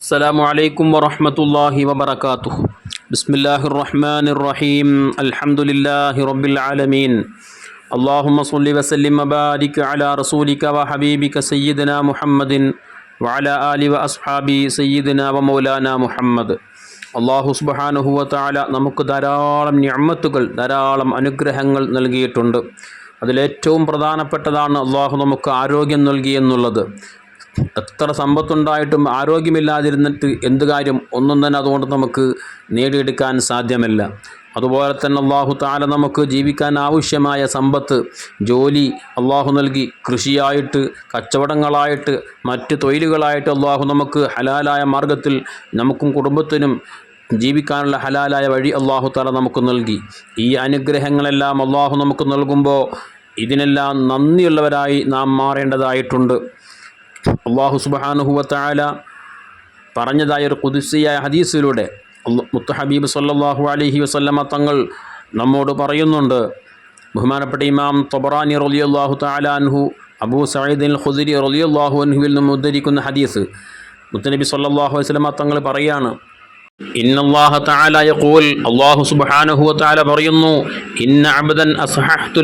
السلام عليكم ورحمة الله وبركاته بسم الله الرحمن الرحيم الحمد لله رب العالمين اللهم صل وسلم وبارك على رسولك وحبيبك سيدنا محمد وعلى آله وأصحابه سيدنا ومولانا محمد അള്ളാഹു സുബഹാനുഹുവ താല നമുക്ക് ധാരാളം ഞമ്മത്തുകൾ ധാരാളം അനുഗ്രഹങ്ങൾ നൽകിയിട്ടുണ്ട് അതിലേറ്റവും പ്രധാനപ്പെട്ടതാണ് അള്ളാഹു നമുക്ക് ആരോഗ്യം നൽകി എന്നുള്ളത് എത്ര സമ്പത്തുണ്ടായിട്ടും ആരോഗ്യമില്ലാതിരുന്നിട്ട് എന്ത് കാര്യം ഒന്നും തന്നെ അതുകൊണ്ട് നമുക്ക് നേടിയെടുക്കാൻ സാധ്യമല്ല. അതുപോലെ തന്നെ അള്ളാഹു താല നമുക്ക് ജീവിക്കാൻ ആവശ്യമായ സമ്പത്ത് ജോലി അള്ളാഹു നൽകി കൃഷിയായിട്ട് കച്ചവടങ്ങളായിട്ട് മറ്റ് തൊഴിലുകളായിട്ട് അള്ളാഹു നമുക്ക് ഹലാലായ മാർഗത്തിൽ നമുക്കും കുടുംബത്തിനും ജീവിക്കാനുള്ള ഹലാലായ വഴി അള്ളാഹു താല നമുക്ക് നൽകി. ഈ അനുഗ്രഹങ്ങളെല്ലാം അള്ളാഹു നമുക്ക് നൽകുമ്പോൾ ഇതിനെല്ലാം നന്ദിയുള്ളവരായി നാം മാറേണ്ടതായിട്ടുണ്ട്. അള്ളാഹു സുബാനുഹുവത്തായ പറഞ്ഞതായ ഒരു കുതിസിയായ ഹദീസിലൂടെ അല്ല- സല്ലാഹു അലൈഹി വസല്ലമ തങ്ങൾ നമ്മോട് പറയുന്നുണ്ട്. ബഹുമാനപ്പെട്ട ഇമാം തൊബറാനി റളിയല്ലാഹു തആല അൻഹു അബൂ അൽ ഖുദരി റളിയല്ലാഹു അൻഹുവിൽ നിന്നും ഉദ്ധരിക്കുന്ന ഹദീസ്. മുത്തനബി സല്ലാഹു വസ്ലമ തങ്ങൾ പറയാണ് ഇന്നല്ലാഹ തആല യഖൂൽ അല്ലാഹു സുബ്ഹാനഹു വ തആല പറയുന്നു ഇന്ന അബ്ദൻ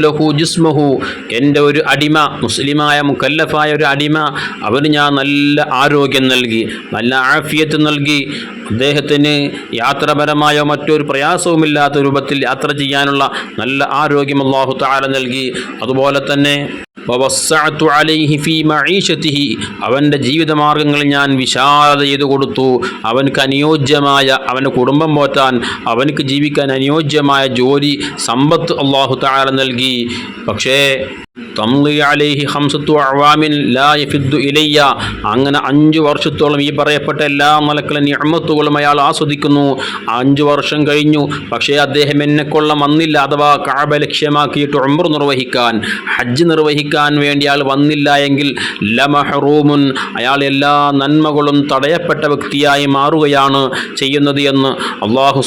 ലഹു ജിസ്മഹു. എന്റെ ഒരു അടിമ മുസ്ലിമായ മുക്കല്ലഫായ ഒരു അടിമ അവന് ഞാൻ നല്ല ആരോഗ്യം നൽകി നല്ല ആഫിയത്ത് നൽകി അദ്ദേഹത്തിന് യാത്രപരമായോ മറ്റൊരു പ്രയാസവുമില്ലാത്ത രൂപത്തിൽ യാത്ര ചെയ്യാനുള്ള നല്ല ആരോഗ്യം അള്ളാഹു താല നൽകി. അതുപോലെ തന്നെ വവസ്സഅതു അലൈഹി ഫീ മഈശതിഹി അവന്റെ ജീവിതമാർഗങ്ങളിൽ ഞാൻ വിശാലത ചെയ്തു കൊടുത്തു. അവനക്ക് അനുയോജ്യമായ അവന്റെ കുടുംബം പോറ്റാൻ അവനക്ക് ജീവിക്കാൻ അനുയോജ്യമായ ജോലി സമ്പത്ത് അള്ളാഹു താര നൽകി. പക്ഷേ തംലി അലൈഹി ഹംസത്തു അവാമിൻ ലാ യഫിദ്ദു ഇലയ്യ. അങ്ങനെ അഞ്ച് വർഷത്തോളം ഈ പറയപ്പെട്ട എല്ലാ മലക്കളെ നിഅമത്തുകളും അയാൾ ആസ്വദിക്കുന്നു. അഞ്ച് വർഷം കഴിഞ്ഞു. പക്ഷേ അദ്ദേഹം എന്നെ കൊള്ളം വന്നില്ല. അഥവാ കാബ ലക്ഷ്യമാക്കിയിട്ട് ഉംറ നിർവഹിക്കാൻ ഹജ്ജ് നിർവഹിക്കാൻ വേണ്ടി അയാൾ വന്നില്ല എങ്കിൽ ലമഹറൂമുൻ അയാൾ എല്ലാ നന്മകളും തടയപ്പെട്ട വ്യക്തിയായി മാറുകയാണ് ചെയ്യുന്നത് എന്ന് അള്ളാഹു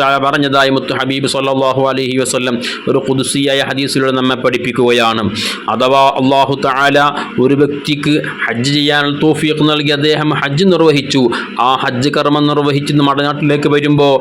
തആല പറഞ്ഞതായി മുത്ത് ഹബീബ് സല്ലല്ലാഹു അലൈഹി വസല്ലം ഒരു ഖുദ്സിയായ ഹദീസിലൂടെ നമ്മെ പഠിപ്പിക്കുകയാണ്. അഥവാ അള്ളാഹു താല ഒരു വ്യക്തിക്ക് ഹജ്ജ് ചെയ്യാൻ തോഫീഖ് നൽകി അദ്ദേഹം ഹജ്ജ് നിർവഹിച്ചു. ആ ഹജ്ജ് കർമ്മം നിർവഹിച്ച് മടനാട്ടിലേക്ക് വരുമ്പോൾ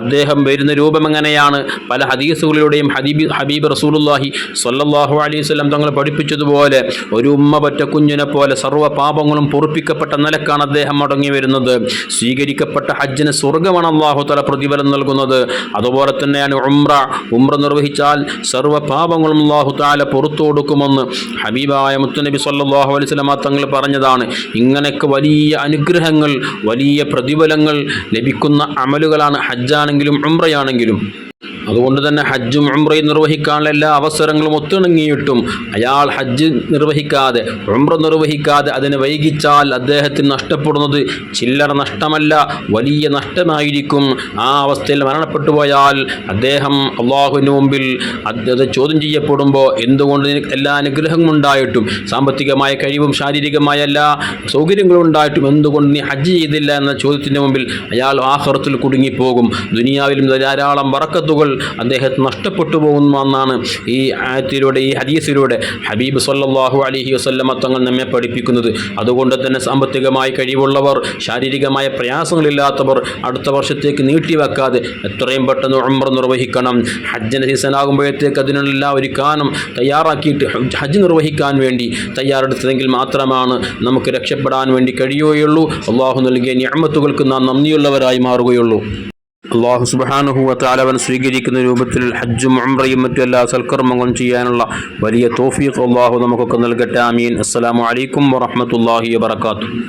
അദ്ദേഹം വരുന്ന രൂപം എങ്ങനെയാണ്? പല ഹദീസുകളിലൂടെയും ഹബീബ് ഹബീബ് റസൂലുള്ളാഹി സ്വല്ലല്ലാഹു അലൈഹി വസല്ലം തങ്ങൾ പഠിപ്പിച്ചതുപോലെ ഒരു ഉമ്മ പറ്റ കുഞ്ഞിനെ പോലെ സർവ പാപങ്ങളും പൊറുപ്പിക്കപ്പെട്ട നിലക്കാണ് അദ്ദേഹം മടങ്ങി വരുന്നത്. സ്വീകരിക്കപ്പെട്ട ഹജ്ജിന് സ്വർഗമാണ് അള്ളാഹു തല പ്രതിഫലം നൽകുന്നത്. അതുപോലെ തന്നെയാണ് ഉംറ. ഉംറ നിർവഹിച്ചാൽ സർവ പാപങ്ങളും അള്ളാഹു താല പുറത്തു കൊടുക്കുമെന്ന് ഹബീബായ മുത്തുനബി സ്വല്ലല്ലാഹു അലൈഹി വസല്ലമ തങ്ങൾ പറഞ്ഞതാണ്. ഇങ്ങനെയൊക്കെ വലിയ അനുഗ്രഹങ്ങൾ വലിയ പ്രതിഫലങ്ങൾ ലഭിക്കുന്ന അമലുകളാണ് ഹജ്ജാണെങ്കിലും ഉംറയാണെങ്കിലും അതുകൊണ്ട് തന്നെ ഹജ്ജും ഉംറയും നിർവഹിക്കാനുള്ള എല്ലാ അവസരങ്ങളും ഒത്തിണങ്ങിയിട്ടും അയാൾ ഹജ്ജ് നിർവഹിക്കാതെ ഉംറ നിർവഹിക്കാതെ അതിനെ വൈകിച്ചാൽ അദ്ദേഹത്തിന് നഷ്ടപ്പെടുന്നത് ചില്ലറ നഷ്ടമല്ല വലിയ നഷ്ടമായിരിക്കും. ആ അവസ്ഥയിൽ മരണപ്പെട്ടു പോയാൽ അദ്ദേഹം അള്ളാഹുവിന് മുമ്പിൽ അത് ചോദ്യം ചെയ്യപ്പെടുമ്പോൾ എന്തുകൊണ്ട് എല്ലാ അനുഗ്രഹങ്ങളും ഉണ്ടായിട്ടും സാമ്പത്തികമായ കഴിവും ശാരീരികമായ എല്ലാ സൗകര്യങ്ങളും ഉണ്ടായിട്ടും എന്തുകൊണ്ട് നീ ഹജ്ജ് ചെയ്തില്ല എന്ന ചോദ്യത്തിന്റെ മുമ്പിൽ അയാൾ ആഹ്റത്തിൽ കുടുങ്ങിപ്പോകും. ദുനിയാവിലും ധാരാളം വറക്കത്തുകൾ അദ്ദേഹത്തിന് നഷ്ടപ്പെട്ടു പോകുമെന്നാണ് ഈ ആയത്തിലൂടെ ഈ ഹദീസിലൂടെ ഹബീബ് സല്ലാഹു അലഹി വസല്ലമ തങ്ങൾ നമ്മെ പഠിപ്പിക്കുന്നത്. അതുകൊണ്ട് തന്നെ സാമ്പത്തികമായി കഴിവുള്ളവർ ശാരീരികമായ പ്രയാസങ്ങളില്ലാത്തവർ അടുത്ത വർഷത്തേക്ക് നീട്ടിവെക്കാതെ എത്രയും പെട്ടെന്ന് ഉംറ നിർവഹിക്കണം. ഹജ്ജിന്റെ സീസൺ ആകുമ്പോഴത്തേക്ക് അതിനുള്ള ഒരുക്കാനും തയ്യാറാക്കിയിട്ട് ഹജ്ജ് നിർവഹിക്കാൻ വേണ്ടി തയ്യാറെടുത്തതെങ്കിൽ മാത്രമാണ് നമുക്ക് രക്ഷപ്പെടാൻ വേണ്ടി കഴിയുകയുള്ളൂ. അള്ളാഹു നൽകിയ നിഅമത്തുകൾക്ക് നാം നന്ദിയുള്ളവരായി മാറുകയുള്ളൂ. അള്ളാഹു സുബാനുഹുവത്താല അവൻ സ്വീകരിക്കുന്ന രൂപത്തിൽ ഹജ്ജും ഉംറയും മറ്റു എല്ലാ സൽക്കർമ്മങ്ങളും ചെയ്യാനുള്ള വലിയ തോഫീഖ് അള്ളാഹു നമുക്കൊക്കെ നൽകട്ടെ. ആമീൻ. അസ്സലാമു അലൈക്കും വറഹ്മത്തുള്ളാഹി വബറകാതുഹു.